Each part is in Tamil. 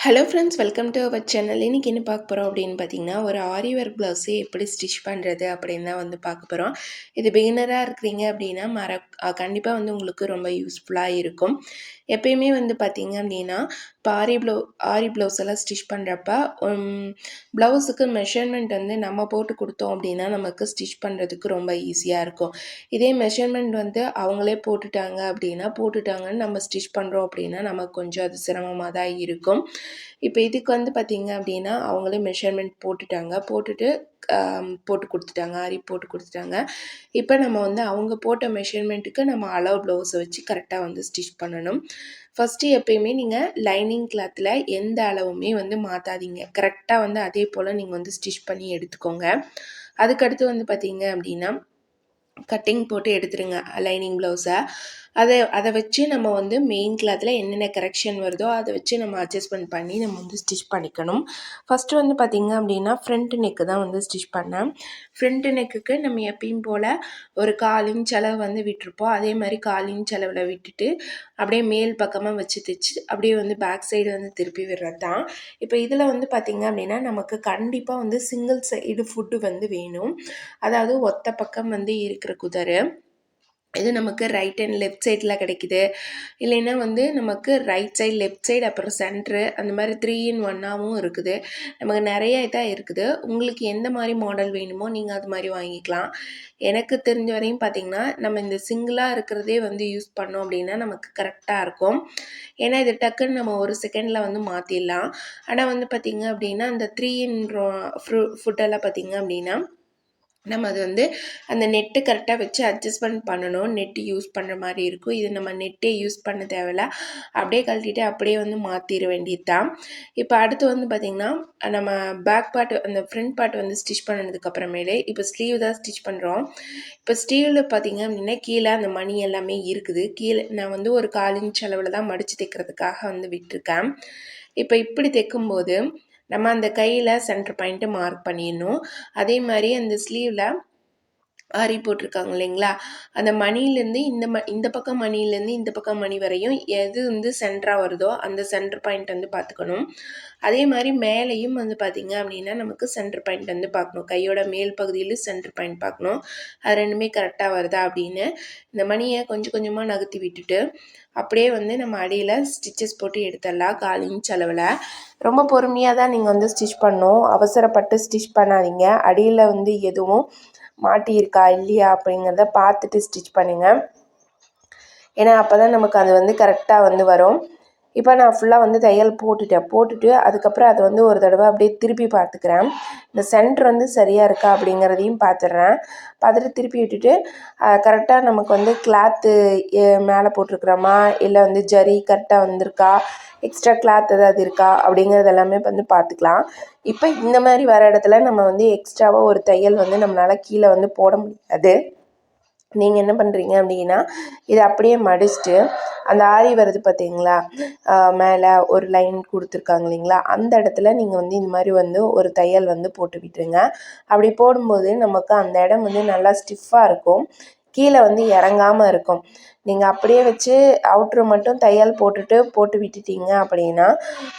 Hello friends welcome to our channel இன்றைக்கி என்ன பார்க்க போகிறோம் அப்படின்னு பார்த்தீங்கன்னா ஒரு ஆரி ஒர்க் ப்ளவுஸே எப்படி ஸ்டிச் பண்ணுறது அப்படின்னு தான் வந்து பார்க்க போகிறோம் இது பிகினராக இருக்கிறீங்க அப்படின்னா மற கண்டிப்பாக வந்து உங்களுக்கு ரொம்ப யூஸ்ஃபுல்லாக இருக்கும். எப்பயுமே வந்து பார்த்தீங்க அப்படின்னா இப்போ ஆரி ப்ளவு ஆரி ப்ளவுஸ் எல்லாம் ஸ்டிச் பண்ணுறப்ப ப்ளவுஸுக்கு மெஷர்மெண்ட் வந்து நம்ம போட்டு கொடுத்தோம் அப்படின்னா நமக்கு ஸ்டிச் பண்ணுறதுக்கு ரொம்ப ஈஸியாக இருக்கும். இதே மெஷர்மெண்ட் வந்து அவங்களே போட்டுட்டாங்க அப்படின்னா போட்டுட்டாங்கன்னு நம்ம ஸ்டிச் பண்ணுறோம் அப்படின்னா நமக்கு கொஞ்சம் அது சிரமமாக தான் இருக்கும். இப்போ இதுக்கு வந்து பார்த்திங்க அப்படின்னா அவங்களே மெஷர்மெண்ட் போட்டுட்டாங்க. போட்டுட்டு போட்டு கொடுத்துட்டாங்க. ஆரி போட்டு கொடுத்துட்டாங்க. இப்போ நம்ம வந்து அவங்க போட்ட மெஷர்மெண்ட்டுக்கு நம்ம அளவு ப்ளவுஸை வச்சு கரெக்டாக வந்து ஸ்டிச் பண்ணணும். ஃபஸ்ட்டு எப்பயுமே நீங்கள் லைனிங் கிளாத்தில் எந்த அளவுமே வந்து மாற்றாதீங்க கரெக்டாக வந்து அதே போல் நீங்கள் வந்து ஸ்டிச் பண்ணி எடுத்துக்கோங்க. அதுக்கடுத்து வந்து பார்த்தீங்க அப்படின்னா கட்டிங் போட்டு எடுத்துருங்க லைனிங் ப்ளவுஸை அதை அதை வச்சு நம்ம வந்து மெயின் கிளாத்தில் என்னென்ன கரெக்ஷன் வருதோ அதை வச்சு நம்ம அட்ஜஸ்ட்மெண்ட் பண்ணி நம்ம வந்து ஸ்டிச் பண்ணிக்கணும். ஃபஸ்ட்டு வந்து பார்த்திங்க அப்படின்னா ஃப்ரண்ட் நெக்கு தான் வந்து ஸ்டிச் பண்ணேன். ஃப்ரண்ட் நெக்குக்கு நம்ம எப்பயும் போல் ஒரு கால் இன்ச் அளவு வந்து விட்டுருப்போம். அதே மாதிரி கால் இன்ச் அளவில் விட்டுட்டு அப்படியே மேல் பக்கமாக வச்சு தைச்சு அப்படியே வந்து பேக் சைடு வந்து திருப்பி விடுறது தான் இப்போ இதில் வந்து பார்த்திங்க அப்படின்னா நமக்கு கண்டிப்பாக வந்து சிங்கிள் சைடு ஃபுட்டு வந்து வேணும். அதாவது ஒத்த பக்கம் வந்து இருக்கிற குதிரை இது நமக்கு ரைட் அண்ட் லெஃப்ட் சைடில் கிடைக்குது. இல்லைன்னா வந்து நமக்கு ரைட் சைடு லெஃப்ட் சைடு அப்புறம் சென்ட்ரு அந்த மாதிரி த்ரீ இன் ஒன்னாகவும் இருக்குது. நமக்கு நிறைய இதாக இருக்குது. உங்களுக்கு எந்த மாதிரி மாடல் வேணுமோ நீங்கள் அது மாதிரி வாங்கிக்கலாம். எனக்கு தெரிஞ்ச வரையும் பார்த்திங்கன்னா நம்ம இந்த சிங்கிளாக இருக்கிறதே வந்து யூஸ் பண்ணோம் அப்படின்னா நமக்கு கரெக்டாக இருக்கும். ஏன்னா இது டக்குன்னு நம்ம ஒரு செகண்டில் வந்து மாற்றிடலாம் ஆனால் வந்து பார்த்திங்க அப்படின்னா அந்த த்ரீ இன் ஃப்ரூ ஃபுட்டெல்லாம் பார்த்திங்க அப்படின்னா நம்ம அது வந்து அந்த நெட்டு கரெக்டாக வச்சு அட்ஜஸ்ட்மெண்ட் பண்ணணும். நெட்டு யூஸ் பண்ணுற மாதிரி இருக்கும். இது நம்ம நெட்டே யூஸ் பண்ண தேவையில்ல. அப்படியே கழட்டிட்டு அப்படியே வந்து மாற்றிட வேண்டியது தான் இப்போ அடுத்து வந்து பார்த்திங்கன்னா நம்ம பேக் பார்ட் அந்த ஃப்ரண்ட் பார்ட் வந்து ஸ்டிச் பண்ணதுக்கப்புறமேலே இப்போ ஸ்லீவ் தான் ஸ்டிச் பண்ணுறோம் இப்போ ஸ்லீவில் பார்த்திங்க அப்படின்னா கீழே அந்த மணி எல்லாமே இருக்குது. கீழே நான் வந்து ஒரு கால் இன்ச் அளவில் தான் மடித்து தைக்கிறதுக்காக வந்து விட்டுருக்கேன். இப்போ இப்படி தைக்கும்போது நம்ம அந்த கையில் சென்டர் பாயிண்ட்டு மார்க் பண்ணிடணும். அதே மாதிரி அந்த ஸ்லீவில் ஆரி போட்டிருக்காங்க இல்லைங்களா? அந்த மணிலேருந்து இந்த ம இந்த பக்கம் மணிலேருந்து இந்த பக்கம் மணி வரையும் எது வந்து சென்டராக வருதோ அந்த சென்டர் பாயிண்ட் வந்து பார்த்துக்கணும். அதே மாதிரி மேலேயும் வந்து பார்த்திங்க அப்படின்னா நமக்கு சென்டர் பாயிண்ட் வந்து பார்க்கணும். கையோட மேல் பகுதியிலும் சென்டர் பாயிண்ட் பார்க்கணும். அது ரெண்டுமே கரெக்டாக வருதா அப்படின்னு இந்த மணியை கொஞ்சம் கொஞ்சமாக நகர்த்தி விட்டுட்டு அப்படியே வந்து நம்ம அடியில் ஸ்டிச்சஸ் போட்டு எடுத்துடலாம். கால் இன்ச் அளவில். ரொம்ப பொறுமையாக தான் நீங்கள் வந்து ஸ்டிச் பண்ணணும். அவசரப்பட்டு ஸ்டிச் பண்ணாதீங்க. அடியில் வந்து எதுவும் மாட்டியிருக்கா இல்லையா அப்படிங்கிறத பார்த்துட்டு ஸ்டிச் பண்ணுங்கள் ஏன்னா அப்போ தான் நமக்கு அது வந்து கரெக்டாக வந்து வரும். இப்போ நான் ஃபுல்லாக வந்து தையல் போட்டுட்டேன். போட்டுட்டு அதுக்கப்புறம் அதை வந்து ஒரு தடவை அப்படியே திருப்பி பார்த்துக்கிறேன். இந்த சென்டர் வந்து சரியாக இருக்கா அப்படிங்கிறதையும் பார்த்துட்றேன். பார்த்துட்டு திருப்பி விட்டுட்டு கரெக்டாக நமக்கு வந்து கிளாத்து மேலே போட்டிருக்கிறோமா? இல்லை வந்து ஜரி கரெக்டாக வந்திருக்கா? எக்ஸ்ட்ரா கிளாத் ஏதாவது இருக்கா? அப்படிங்கிறது எல்லாமே வந்து பார்த்துக்கலாம். இப்போ இந்த மாதிரி வர இடத்துல நம்ம வந்து எக்ஸ்ட்ராவாக ஒரு தையல் வந்து நம்மளால் கீழே வந்து போட முடியாது. நீங்கள் என்ன பண்ணுறீங்க அப்படின்னா இதை அப்படியே மடிச்சுட்டு அந்த ஆரி வருது பார்த்தீங்களா மேலே ஒரு லைன் கொடுத்துருக்காங்க இல்லைங்களா? அந்த இடத்துல நீங்கள் வந்து இந்த மாதிரி வந்து ஒரு தையல் வந்து போட்டு விட்டுருங்க. அப்படி போடும்போது நமக்கு அந்த இடம் வந்து நல்லா ஸ்டிஃபாக இருக்கும். கீழே வந்து இறங்காமல் இருக்கும். நீங்கள் அப்படியே வச்சு அவுட்ரு மட்டும் தையல் போட்டுட்டு போட்டு விட்டுட்டீங்க அப்படின்னா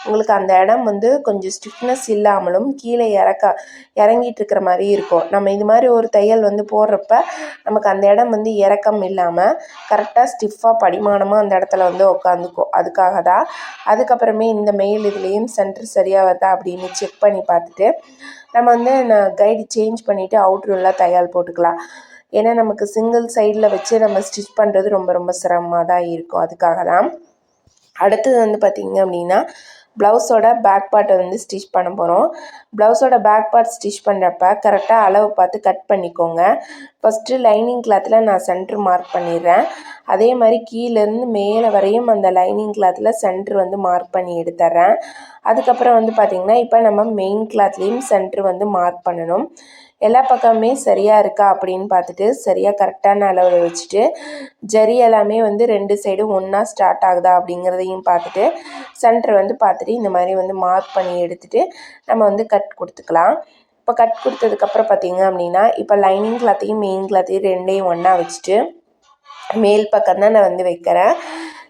உங்களுக்கு அந்த இடம் வந்து கொஞ்சம் ஸ்டிஃப்னஸ் இல்லாமலும் கீழே இறக்க இறங்கிட்டு இருக்கிற மாதிரி இருக்கும். நம்ம இது மாதிரி ஒரு தையல் வந்து போடுறப்ப நமக்கு அந்த இடம் வந்து இறக்கம் இல்லாமல் கரெக்டாக ஸ்டிஃபாக படிமானமாக அந்த இடத்துல வந்து உட்காந்துக்கும் அதுக்காக தான் அதுக்கப்புறமே இந்த மெயில் இதுலேயும் சென்டர் சரியாக வருதா அப்படின்னு செக் பண்ணி பார்த்துட்டு நம்ம வந்து நான் கைடு சேஞ்ச் பண்ணிவிட்டு அவுட்ருலாம் தையல் போட்டுக்கலாம். ஏன்னா நமக்கு சிங்கிள் சைடில் வச்சு நம்ம ஸ்டிச் பண்ணுறது ரொம்ப ரொம்ப சிரமமாக தான் இருக்கும். அதுக்காக தான் அடுத்தது வந்து பார்த்திங்க அப்படின்னா ப்ளவுஸோட பேக் பார்ட்டை வந்து ஸ்டிச் பண்ண போகிறோம் ப்ளவுஸோட பேக் பார்ட் ஸ்டிச் பண்ணுறப்ப கரெக்டாக அளவு பார்த்து கட் பண்ணிக்கோங்க. ஃபஸ்ட்டு லைனிங் கிளாத்தில் நான் சென்ட்ரு மார்க் பண்ணிடுறேன். அதே மாதிரி கீழேருந்து மேலே வரையும் அந்த லைனிங் கிளாத்தில் சென்ட்ரு வந்து மார்க் பண்ணி எடுத்துட்றேன். அதுக்கப்புறம் வந்து பார்த்திங்கன்னா இப்போ நம்ம மெயின் கிளாத்லேயும் சென்ட்ரு வந்து மார்க் பண்ணணும். எல்லா பக்கமுமே சரியாக இருக்கா அப்படின்னு பார்த்துட்டு சரியாக கரெக்டான அளவில் வச்சுட்டு ஜரி எல்லாமே வந்து ரெண்டு சைடும் ஒன்றா ஸ்டார்ட் ஆகுதா அப்படிங்கிறதையும் பார்த்துட்டு சென்டர் வந்து பார்த்துட்டு இந்த மாதிரி வந்து மார்க் பண்ணி எடுத்துகிட்டு நம்ம வந்து கட் கொடுத்துக்கலாம். இப்போ கட் கொடுத்ததுக்கப்புறம் பார்த்திங்க அப்படின்னா இப்போ லைனிங் கிளாத்தையும் மெயின் கிளாத்தையும் ரெண்டையும் ஒன்றா வச்சுட்டு மேல் பக்கம் தான் நான் வந்து வைக்கிறேன்.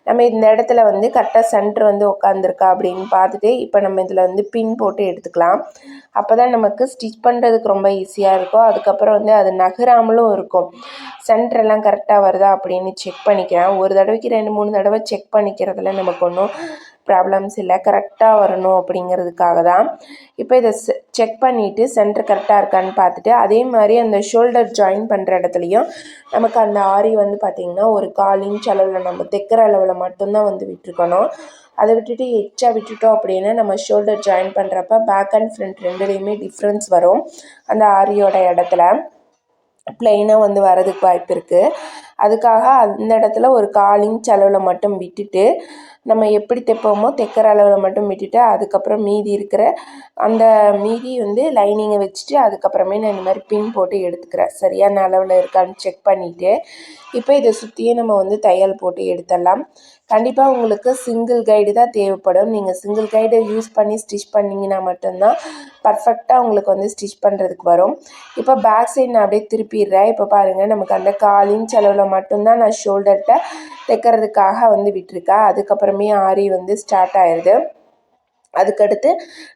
நம்ம இந்த இடத்துல வந்து கரெக்டாக சென்டர் வந்து உட்காந்துருக்கா அப்படின்னு பார்த்துட்டு இப்போ நம்ம இதில் வந்து பின் போட்டு எடுத்துக்கலாம். அப்போ தான் நமக்கு ஸ்டிச் பண்ணுறதுக்கு ரொம்ப ஈஸியாக இருக்கும். அதுக்கப்புறம் வந்து அது நகராமலும் இருக்கும். சென்டரெல்லாம் கரெக்டாக வருதா அப்படின்னு செக் பண்ணிக்கிறேன் ஒரு தடவைக்கு ரெண்டு மூணு தடவை செக் பண்ணிக்கிறதுல நமக்கு ஒன்றும் ப்ராப்ளம்ஸ் இல்லை கரெக்டாக வரணும் அப்படிங்கிறதுக்காக தான் இப்போ இதை செக் பண்ணிவிட்டு சென்டர் கரெக்டாக இருக்கான்னு பார்த்துட்டு அதே மாதிரி அந்த ஷோல்டர் ஜாயின் பண்ணுற இடத்துலையும் நமக்கு அந்த ஆரி வந்து பார்த்திங்கன்னா ஒரு கால் இன்ச் அளவில் நம்ம தைக்கிற அளவில் மட்டும்தான் வந்து விட்டுருக்கணும். அதை விட்டுட்டு எச்சா விட்டுட்டோம் அப்படின்னா நம்ம ஷோல்டர் ஜாயின் பண்ணுறப்ப பேக் அண்ட் ஃப்ரண்ட் ரெண்டுலேயுமே டிஃப்ரென்ஸ் வரும் அந்த ஆரியோட இடத்துல. பிளெயினாக வந்து வரதுக்கு வாய்ப்பு இருக்குது அதுக்காக அந்த இடத்துல ஒரு கால் இன்ச் அளவில் மட்டும் விட்டுட்டு நம்ம எப்படி தைப்போமோ தைக்கிற அளவில் மட்டும் விட்டுட்டு அதுக்கப்புறம் மீதி இருக்கிற அந்த மீதி வந்து லைனிங்கை வச்சுட்டு அதுக்கப்புறமே நான் இந்த மாதிரி பின் போட்டு எடுத்துக்கிறேன். சரியான அளவில் இருக்கான்னு செக் பண்ணிவிட்டு இப்போ இதை சுற்றியே நம்ம வந்து தையல் போட்டு எடுத்துடலாம். கண்டிப்பாக உங்களுக்கு சிங்கிள் கைடு தான் தேவைப்படும். நீங்கள் சிங்கிள் கைடு யூஸ் பண்ணி ஸ்டிச் பண்ணிங்கன்னா மட்டும்தான் பர்ஃபெக்டாக உங்களுக்கு வந்து ஸ்டிச் பண்ணுறதுக்கு வரும். இப்போ பேக் சைட் நான் அப்படியே திருப்பிடுறேன். இப்போ பாருங்கள் நமக்கு அந்த கால் இன்ச் அளவில் மட்டும்தான் நான் ஷோல்டர்கிட்ட தைக்கிறதுக்காக வந்து விட்டுருக்கேன். அதுக்கப்புறமே ஆரி வந்து ஸ்டார்ட் ஆயிடுது அதுக்கடுத்து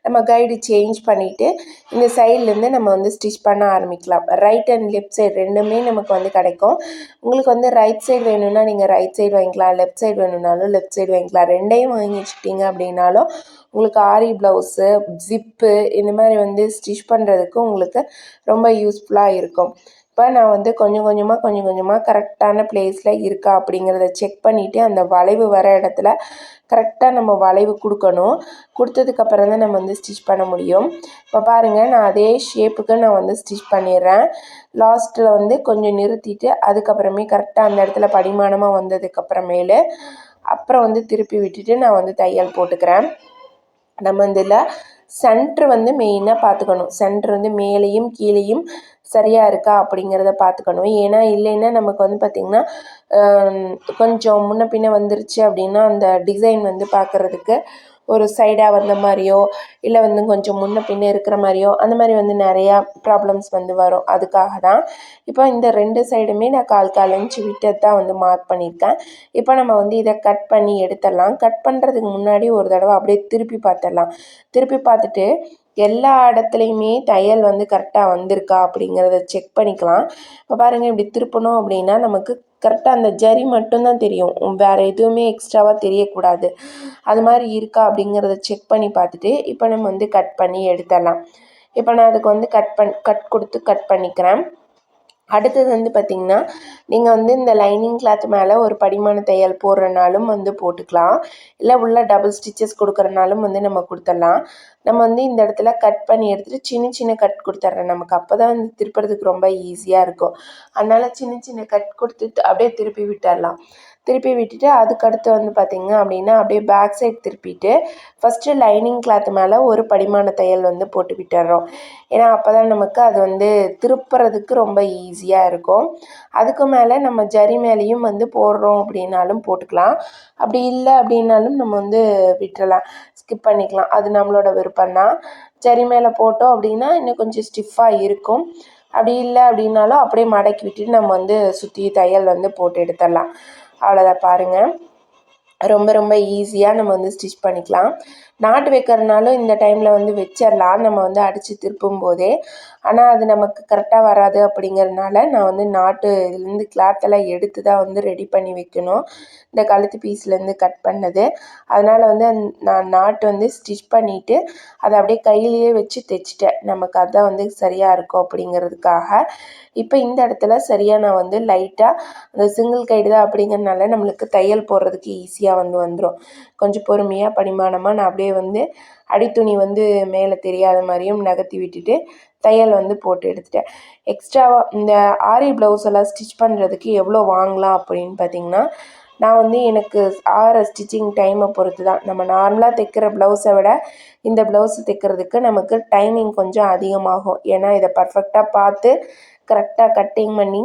நம்ம கைடு சேஞ்ச் பண்ணிவிட்டு இந்த சைட்லேருந்து நம்ம வந்து ஸ்டிச் பண்ண ஆரம்பிக்கலாம். ரைட் அண்ட் லெஃப்ட் சைடு ரெண்டுமே நமக்கு வந்து கிடைக்கும். உங்களுக்கு வந்து ரைட் சைடு வேணும்னா நீங்கள் ரைட் சைடு வாங்கிக்கலாம். லெஃப்ட் சைடு வேணும்னாலும் லெஃப்ட் சைடு வாங்கிக்கலாம். ரெண்டையும் வாங்கி வச்சுக்கிட்டீங்க அப்படின்னாலும் உங்களுக்கு ஆரி ப்ளவுஸு ஜிப்பு இந்த மாதிரி வந்து ஸ்டிச் பண்ணுறதுக்கு உங்களுக்கு ரொம்ப யூஸ்ஃபுல்லாக இருக்கும். இப்போ நான் வந்து கொஞ்சம் கொஞ்சமாக கொஞ்சம் கொஞ்சமாக கரெக்டான ப்ளேஸில் இருக்கா அப்படிங்கிறத செக் பண்ணிவிட்டு அந்த வளைவு வர இடத்துல கரெக்டாக நம்ம வளைவு கொடுக்கணும். கொடுத்ததுக்கப்புறம் தான் நம்ம வந்து ஸ்டிச் பண்ண முடியும். இப்போ பாருங்கள் நான் அதே ஷேப்புக்கு நான் வந்து ஸ்டிச் பண்ணிடுறேன். லாஸ்ட்டில் வந்து கொஞ்சம் நிறுத்திட்டு அதுக்கப்புறமே கரெக்டாக அந்த இடத்துல படிமானமாக வந்ததுக்கப்புறமேலு அப்புறம் வந்து திருப்பி விட்டுட்டு நான் வந்து தையல் போட்டுக்கிறேன். நம்ம இதில் சென்ட்ரு வந்து மெயினாக பார்த்துக்கணும். சென்ட்ரு வந்து மேலேயும் கீழேயும் சரியாக இருக்கா அப்படிங்கிறத பார்த்துக்கணும் ஏன்னா இல்லைன்னா நமக்கு வந்து பார்த்திங்கன்னா கொஞ்சம் முன்ன பின்ன வந்துருச்சு அப்படின்னா அந்த டிசைன் வந்து பார்க்குறதுக்கு ஒரு சைடாக வந்த மாதிரியோ இல்லை வந்து கொஞ்சம் முன்ன பின்ன இருக்கிற மாதிரியோ அந்த மாதிரி வந்து நிறையா ப்ராப்ளம்ஸ் வந்து வரும். அதுக்காக தான் இப்போ இந்த ரெண்டு சைடுமே நான் கால் கால் இன்ச்சு விட்டது தான் வந்து மார்க் பண்ணியிருக்கேன். இப்போ நம்ம வந்து இதை கட் பண்ணி எடுத்துடலாம். கட் பண்ணுறதுக்கு முன்னாடி ஒரு தடவை அப்படியே திருப்பி பார்த்துடலாம். திருப்பி பார்த்துட்டு எல்லா இடத்துலையுமே தையல் வந்து கரெக்டாக வந்திருக்கா அப்படிங்கிறத செக் பண்ணிக்கலாம். இப்போ பாருங்கள் இப்படி திருப்பணும் அப்படின்னா நமக்கு கரெக்டாக அந்த ஜரி மட்டும்தான் தெரியும். வேறு எதுவுமே எக்ஸ்ட்ராவாக தெரியக்கூடாது. அது மாதிரி இருக்கா அப்படிங்கிறத செக் பண்ணி பார்த்துட்டு இப்போ நம்ம வந்து கட் பண்ணி எடுத்துடலாம். இப்போ நான் அதுக்கு வந்து கட் பண் கட் கொடுத்து கட் பண்ணிக்கிறேன். அடுத்தது வந்து பார்த்திங்கன்னா நீங்கள் வந்து இந்த லைனிங் கிளாத் மேலே ஒரு படிமான தையல் போடுறனாலும் வந்து போட்டுக்கலாம். இல்லை உள்ள டபுள் ஸ்டிச்சஸ் கொடுக்குறனாலும் வந்து நம்ம கொடுத்துடலாம். நம்ம வந்து இந்த இடத்துல கட் பண்ணி எடுத்துகிட்டு சின்ன சின்ன கட் கொடுத்துட்றேன் நமக்கு. அப்போ தான் வந்து திருப்புறதுக்கு ரொம்ப ஈஸியாக இருக்கும். அதனால் சின்ன சின்ன கட் கொடுத்துட்டு அப்படியே திருப்பி விட்டுடலாம். திருப்பி விட்டுட்டு அதுக்கடுத்து வந்து பார்த்திங்க அப்படின்னா அப்படியே பேக் சைட் திருப்பிட்டு ஃபஸ்ட்டு லைனிங் கிளாத் மேலே ஒரு படிமான தையல் வந்து போட்டு விட்டுறோம். ஏன்னா அப்போ தான் நமக்கு அது வந்து திருப்புறதுக்கு ரொம்ப ஈஸியாக இருக்கும். அதுக்கு மேலே நம்ம ஜரி மேலேயும் வந்து போடுறோம் அப்படின்னாலும் போட்டுக்கலாம். அப்படி இல்லை அப்படின்னாலும் நம்ம வந்து விட்டுறலாம். ஸ்கிப் பண்ணிக்கலாம். அது நம்மளோட விருப்பம் தான் ஜரி மேலே போட்டோம் அப்படின்னா இன்னும் கொஞ்சம் ஸ்டிஃபாக இருக்கும். அப்படி இல்லை அப்படின்னாலும் அப்படியே மடக்கி விட்டுட்டு நம்ம வந்து சுற்றி தையல் வந்து போட்டு எடுத்துடலாம். அவ்வளோதான் பாருங்கள் ரொம்ப ரொம்ப ஈஸியாக நம்ம வந்து ஸ்டிச் பண்ணிக்கலாம். நாட்டு வைக்கிறனாலும் இந்த டைமில் வந்து வச்சிடலாம் நம்ம வந்து அடித்து திருப்பும் போதே ஆனால் அது நமக்கு கரெக்டாக வராது அப்படிங்கிறதுனால நான் வந்து நாட்டு இதுலேருந்து கிளாத்தெல்லாம் எடுத்து தான் வந்து ரெடி பண்ணி வைக்கணும். இந்த கழுத்து பீஸ்லேருந்து கட் பண்ணது. அதனால் வந்து நான் நாட்டு வந்து ஸ்டிச் பண்ணிவிட்டு அதை அப்படியே கையிலேயே வச்சு தைச்சிட்டேன். நமக்கு அதுதான் வந்து சரியாக இருக்கும் அப்படிங்கிறதுக்காக. இப்போ இந்த இடத்துல சரியாக நான் வந்து லைட்டாக அந்த சிங்கிள் கைடு தான் அப்படிங்கிறதுனால நம்மளுக்கு தையல் போடுறதுக்கு ஈஸியாக வந்து வந்துடும் கொஞ்சம் பொறுமையாக பரிமாணமாக நான் அப்படியே வந்து அடித்துணி வந்து மேலே தெரியாத மாதிரியும் நகர்த்தி விட்டுட்டு தையல் வந்து போட்டு எடுத்துட்டேன். எக்ஸ்ட்ராவாக இந்த ஆரி ப்ளவுஸ் எல்லாம் ஸ்டிச் பண்ணுறதுக்கு எவ்வளோ வாங்கலாம் அப்படின்னு பார்த்தீங்கன்னா நான் வந்து எனக்கு ஆற ஸ்டிச்சிங் டைமை பொறுத்து தான் நம்ம நார்மலாக தைக்கிற ப்ளவுஸை விட இந்த ப்ளவுஸ் தைக்கிறதுக்கு நமக்கு டைமிங் கொஞ்சம் அதிகமாகும். ஏன்னா இதை பர்ஃபெக்டாக பார்த்து கரெக்டாக கட்டிங் பண்ணி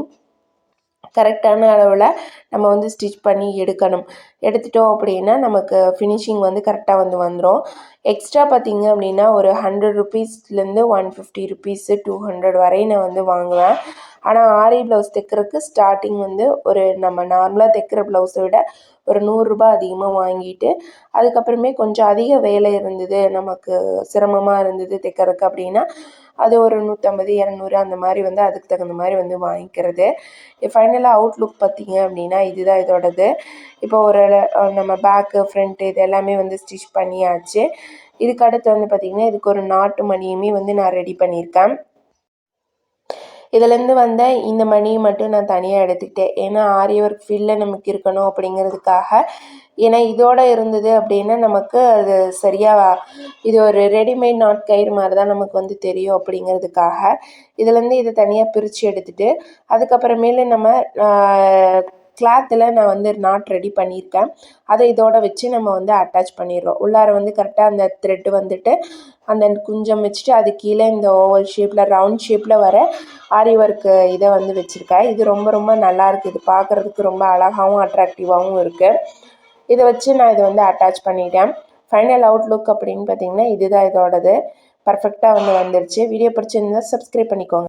கரெக்டான அளவில் நம்ம வந்து ஸ்டிச் பண்ணி எடுக்கணும். எடுத்துட்டோம் அப்படின்னா நமக்கு ஃபினிஷிங் வந்து கரெக்டாக வந்து வந்துடும் எக்ஸ்ட்ரா பார்த்திங்க அப்படின்னா ஒரு hundred ருபீஸ்லேருந்து one fifty rupees two hundred வரை நான் வந்து வாங்குவேன். ஆனால் ஆரி ப்ளவுஸ் தைக்கிறதுக்கு ஸ்டார்டிங் வந்து ஒரு நம்ம நார்மலாக தைக்கிற ப்ளவுஸை விட ஒரு நூறுரூபா அதிகமாக வாங்கிட்டு அதுக்கப்புறமே கொஞ்சம் அதிக வேலை இருந்தது நமக்கு சிரமமாக இருந்தது தைக்கிறதுக்கு அப்படின்னா அது ஒரு நூற்றம்பது இரநூறு அந்த மாதிரி வந்து அதுக்கு தகுந்த மாதிரி வந்து வாங்கிக்கிறது. ஃபைனலாக அவுட்லுக் பார்த்தீங்க அப்படின்னா இதுதான் இதோடது. இப்போ ஒரு நம்ம பேக்கு ஃப்ரண்ட்டு இது எல்லாமே வந்து ஸ்டிச் பண்ணியாச்சு. இதுக்கு அடுத்து வந்து பார்த்திங்கன்னா இதுக்கு ஒரு நாட்டு மணியுமே வந்து நான் ரெடி பண்ணியிருக்கேன். இதுலேருந்து வந்த இந்த மணியை மட்டும் நான் தனியாக எடுத்துக்கிட்டேன். ஏன்னா ஆரி ஒர்க் ஃபீல்டில் நமக்கு இருக்கணும் அப்படிங்கிறதுக்காக. ஏன்னா இதோட இருந்தது அப்படின்னா நமக்கு அது சரியாக இது ஒரு ரெடிமேட் நாட் கயிறு மாதிரி தான் நமக்கு வந்து தெரியும் அப்படிங்கிறதுக்காக. இதுலேருந்து இதை தனியாக பிரித்து எடுத்துகிட்டு அதுக்கப்புறமேலு நம்ம கிளாத்தில் நான் வந்து நாட் ரெடி பண்ணியிருக்கேன். அதை இதோட வச்சு நம்ம வந்து அட்டாச் பண்ணிடுறோம். உள்ளார வந்து கரெக்டாக அந்த த்ரெட்டு வந்துட்டு அந்த குஞ்சம் வச்சுட்டு அது கீழே இந்த ஓவல் ஷேப்பில் ரவுண்ட் ஷேப்பில் வர ஆரி ஒர்க்கு இதை வந்து வச்சுருக்கேன். இது ரொம்ப ரொம்ப நல்லாயிருக்கு இது பார்க்குறதுக்கு ரொம்ப அழகாகவும் அட்ராக்டிவாகவும் இருக்குது இதை வச்சு நான் இதை வந்து அட்டாச் பண்ணிட்டேன். ஃபைனல் அவுட்லுக் அப்படின்னு பார்த்தீங்கன்னா இதுதான் இதோடது. பர்ஃபெக்டாக வந்து வந்துருச்சு. வீடியோ பிடிச்சிருந்தா சப்ஸ்கிரைப் பண்ணிக்கோங்க.